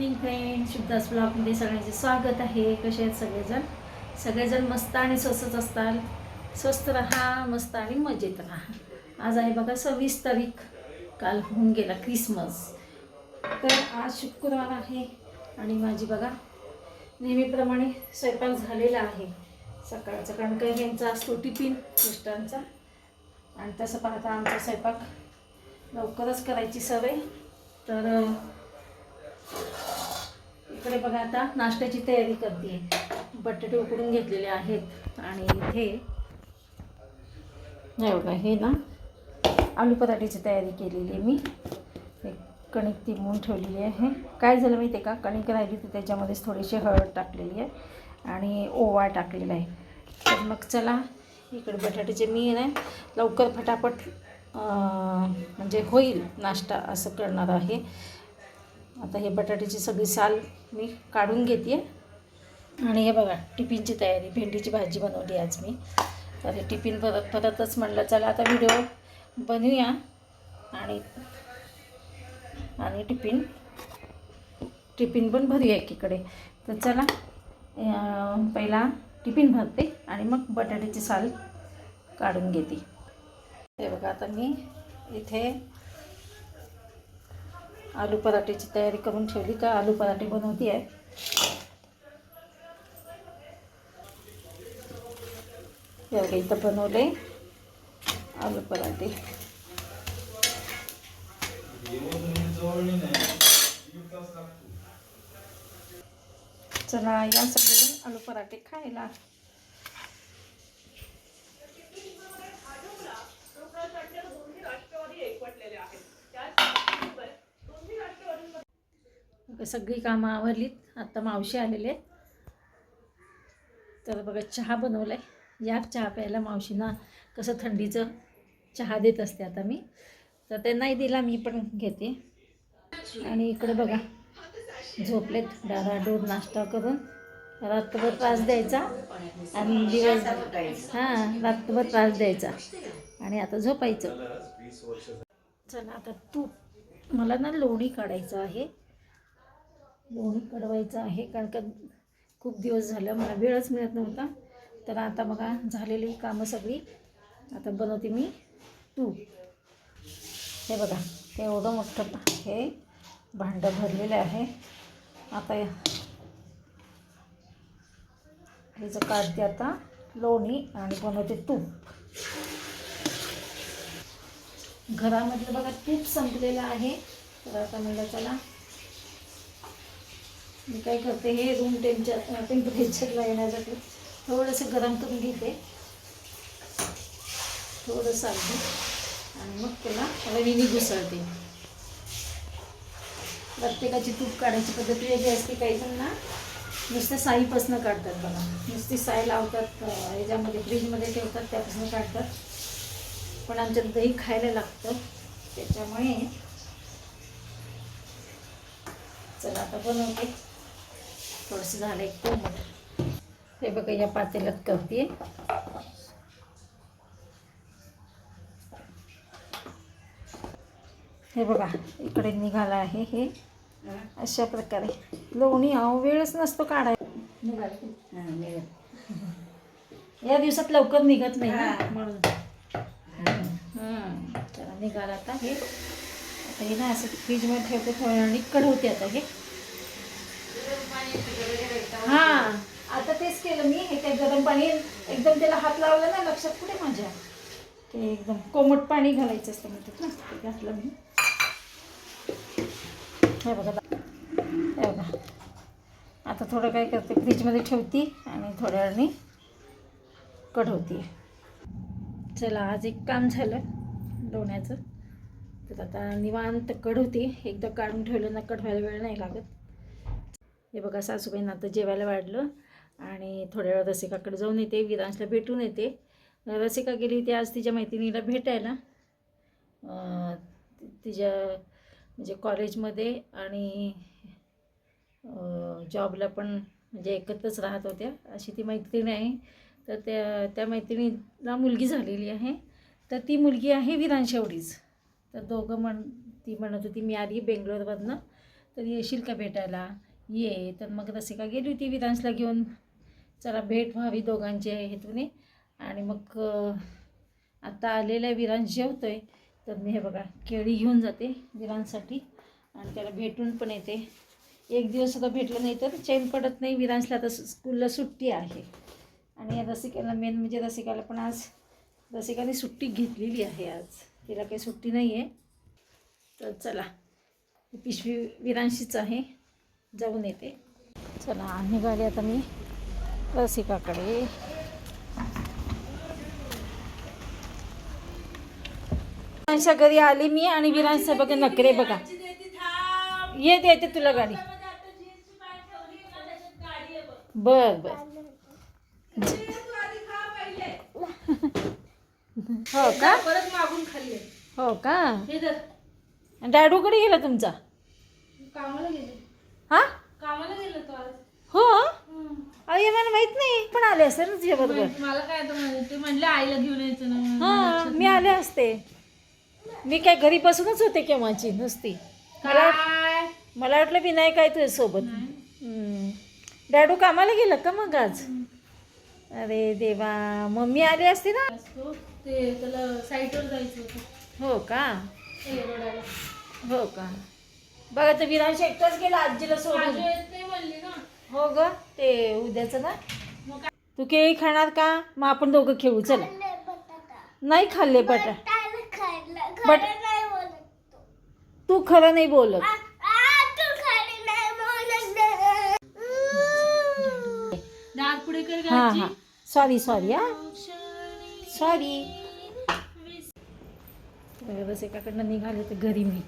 Morning friend शुद्धास ब्लॉगमध्ये सगळ्यांचे स्वागत आहे. कसे आहेत सगळेजण? सगळेजण मस्त आणि स्वस्तच असतात. स्वस्त राहा मस्त आणि मजेत राहा. आज आहे बघा सव्वीस तारीख. काल होऊन गेला क्रिसमस. तर आज शुक्रवार आहे आणि माझी बघा नेहमीप्रमाणे स्वयंपाक झालेला आहे. सकाळचा कारण काही यांचा असतो टिफिन मिस्टरांचा. आणि तसं पाहता आमचा स्वयंपाक लवकरच करायची सवय. तर इकडे बघा आता नाश्त्याची तयारी करते बटाटे उकडून घेतलेले आहेत आणि इथे नाही बघा हे ना आलू पराठ्याची तयारी केलेली आहे मी. हे कणिक तिमून ठेवलेली आहे. काय झालं माहिती आहे का? कणिक राहिली तर त्याच्यामध्येच थोडीशी हळद टाकलेली आहे आणि ओवा टाकलेला आहे. तर मग चला इकडे बटाट्याचे मी ना लवकर फटाफट म्हणजे होईल नाश्ता असं करणार आहे. आता हे बटाट्याची सगळी साल मी काढून घेते. आणि हे बघा टिफिनची तयारी भेंडीची भाजी बनवली आज मी. तर हे टिफिन परत परतच म्हणलं चला आता व्हिडिओ बनवूया. आणि आणि टिफिन टिफिन पण भरूया एकीकडे. तर चला पहिला टिफिन भरते आणि मग बटाट्याची साल काढून घेते. हे बघा आता मी इथे आलू पराठ्याची तयारी करून ठेवली का आलू पराठे बनवते आहे. एवढे इथं बनवले आलू पराठे. चला या सगळे आलू पराठे खायला. सगळी कामं आवरलीत. आत्ता मावशी आलेले आहेत. तर बघा चहा बनवला आहे या चहा प्यायला मावशींना कसं थंडीचं चहा देत असते आता मी. तर ते नाही दिला मी पण घेते. आणि इकडे बघा झोपलेत डाराडूर नाश्ता करून. रात्रभर त्रास द्यायचा आणि दिवस हां रात्रभर त्रास द्यायचा. आणि आता झोपायचं. चला आता तूप. मला ना लोणी काढायचं आहे. लोणी कडवायचं आहे कारण का खूप दिवस झालं मला वेळच मिळत नव्हता. तर आता बघा झालेली कामं सगळी. आता बनवते मी तूप. हे बघा हे एवढं मोठं हे भांडं भरलेलं आहे. आता या- काढते आता लोणी आणि बनवते तूप. घरामधलं बघा तूप संपलेलं आहे. तर आता मला चला मी काय करते हे रूम टेम्पचर टेम्परेचरला येण्यासाठी थोडंसं गरम करून घेते. थोडंसं अगदी. आणि मग त्याला रवीने घुसळते. प्रत्येकाची तूप काढायची पद्धत वेगळी असते काही जण ना. नुसते साईपासनं काढतात बघा. नुसती साई लावतात याच्यामध्ये ह्याच्यामध्ये फ्रीजमध्ये ठेवतात त्यापासून काढतात. पण आमच्यात दही खायला लागतं. त्याच्यामुळे चला आता बनवते. थोडंसं झालं एक कोमट. हे बघा या पातेल्यात करते. हे बघा इकडे निघालं आहे हे. अशा प्रकारे. लोणी अहो वेळच नसतो काढाय या दिवसात लवकर निघत नाही ना, म्हणून. हं, चला निघाला आता हे. आता हे ना असं फ्रीजमध्ये ठेवते थोड्या वेळाने. कढवते आता हे. हां. आता तेच केलं मी हे ते गरम पाणी एकदम त्याला हात लावला ना लक्षात कुठे माझ्या? ते एकदम कोमट पाणी घालायचं असतं म्हणतात ना ते घातलं मी. हे बघा हे बघा. आता थोडं काय करते फ्रीजमध्ये ठेवते आणि थोड्या वेळाने कढवते. चला आज एक काम झालं लोण्याचं तर आता निवांत कढवते. एकदा काढून ठेवलं ना कढवायला वेळ नाही लागत. हे बघा सासूबाईंना आता जेवायला वाढलं आणि थोड्या वेळा रसिकाकडे जाऊन येते विरांशला भेटून येते. रसिका गेली होती आज तिच्या मैत्रिणीला भेटायला. तिच्या म्हणजे कॉलेजमध्ये आणि जॉबला पण म्हणजे एकत्रच राहत होत्या. अशी ती मैत्रीण आहे. तर त्या त्या मैत्रिणीला मुलगी झालेली आहे. तर ती मुलगी आहे विरांश एवढीच. तर दोघं म्हण ती म्हणत होती मी आली बेंगलोरमधनं तर येशील का भेटायला? ये तर मग रसिका गेली होती विरांशला घेऊन? चला भेट व्हावी दोघांची हेतूने आणि मग आता आलेला विरांश जेवतोय. तर मी हे बघा केळी घेऊन जाते विरांसाठी आणि त्याला भेटून पण येते. एक दिवस सुद्धा भेटलं नाही तर चैन पडत नाही. विरांशला आता सु- स्कूलला सुट्टी आहे. आणि या रसिकाला मेन म्हणजे रसिकाला पण आज रसिकाने सुट्टी घेतलेली आहे आज. तिला काही सुट्टी नाही आहे तर चला पिशवी विरांशीच आहे. जाऊन येते. चला निघाले आता मी रसिकाकडे. विरांशा घरी आली मी आणि विरांशा बघा नकरे बघा. ये देते तुला गाडी. बर बर. हो का? परत मागून खाल्ले हो का डॅडूकडे गेला तुमचा? कामाला गेले. हा? कामाला गेलो तो आज. हो? अरे मला माहीत नाही पण आले असते ना तुझ्या बरोबर मला काय तर म्हणे- ते म्हणले आईला घेऊन यायचं ना हा मी आले असते. मी काय घरी बसूनच होते केव्हाची नुसती. मला काय? मला वाटलं विनायक आहे तुझ्या सोबत. हम्म. डॅडू कामाला गेलं का मग आज? अरे देवा मम्मी आली असते ना? असतो. ते त्याला साईटवर जायचं होतं. हो का? ते. हो का? बघा तर विरांश एकटाच गेला आजीला सोडून. हो ग ते उद्याचं ना. तू केळी खाणार का? मग आपण दोघं खेळू चला. नाही खाल्ले बटा बट तू. खरं नाही बोलत. डाळ पुढे कर हा हा. सॉरी सॉरी हा. सॉरी बस एकाकडनं निघाले तर घरी मी.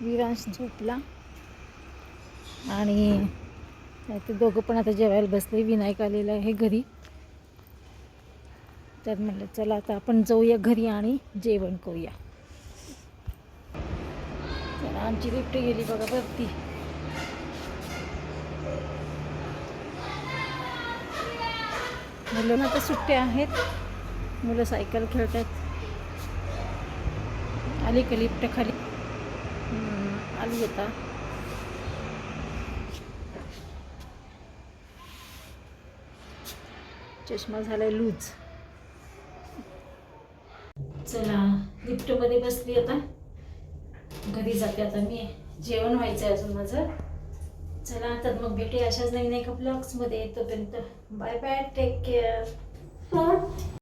विरांश झोपला. आणि ते दोघं पण आता जेवायला बसले. विनायक आलेला आहे घरी. तर म्हणलं चला आता आपण जाऊया घरी आणि जेवण करूया. चला आमची लिफ्ट गेली बघा वरती. मुलं आता सुट्ट्या आहेत. मुलं सायकल खेळतात आली का लिफ्ट खाली? आली चष्मा झालाय लूज. चला लिफ्टमध्ये बसली आता. घरी जाते आता मी. जेवण व्हायचं आहे अजून माझं. चला तर मग भेटे अशाच नवीन एका ब्लॉग्समध्ये तोपर्यंत बाय बाय टेक केअर